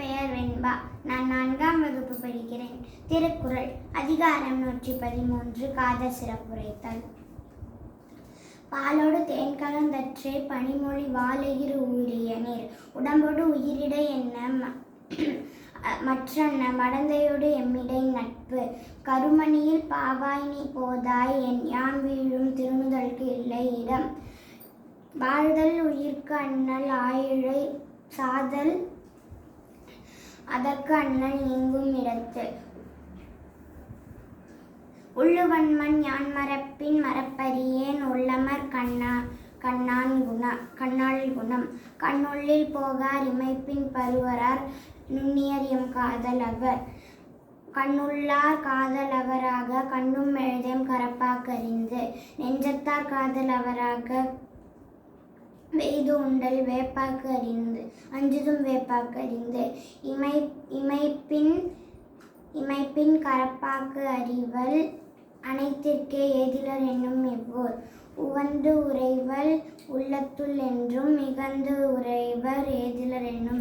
பெயர் வெண்பா. நான் நான்காம் வகுப்பு படிக்கிறேன். திருக்குறள் அதிகாரம் நூற்றி பதிமூன்று காத சிறப்புரைத்தல். பாலோடு தேன் கலந்தற்றே பனிமொழி வாழையிறு ஊழிய நீர். உடம்போடு உயிரிட என்ன ம- மற்றன்ன மடந்தையோடு எம்மிடை நட்பு. கருமணியில் பாவாய் நீ போதாய் என் யாம் வீழும் திருமுதலுக்கு இல்லை இடம். வாழ்தல் உயிர்க்கு அண்ணல் ஆயிழை சாதல் அதற்கு அண்ணன் நீங்கும் இடத்து உள்ளுவன்மன் யான் மரப்பின் மரப்பரியேன் உள்ளமர் கண்ணா கண்ணான் குண கண்ணால் குணம். கண்ணுள்ளில் போகார் இமைப்பின் பருவரார் நுண்ணியர் எம் காதல் அவர். கண்ணுள்ளார் காதல் அவராக கண்ணும் எழுதேம் கரப்பாக்கறிந்து. நெஞ்சத்தார் காதல் அவராக வெய்து உண்டல் வேப்பாக்கு அறிந்து அஞ்சுதும் வேப்பாக்கு அறிந்து இமை இமைப்பின் இமைப்பின் கரப்பாக்கு அறிவல் அனைத்திற்கே ஏதிலர் என்னும் எவ்வோர் உவந்து உறைவல் உள்ளத்துள் என்றும் மிகந்து உறைவர் ஏதிலர் என்னும்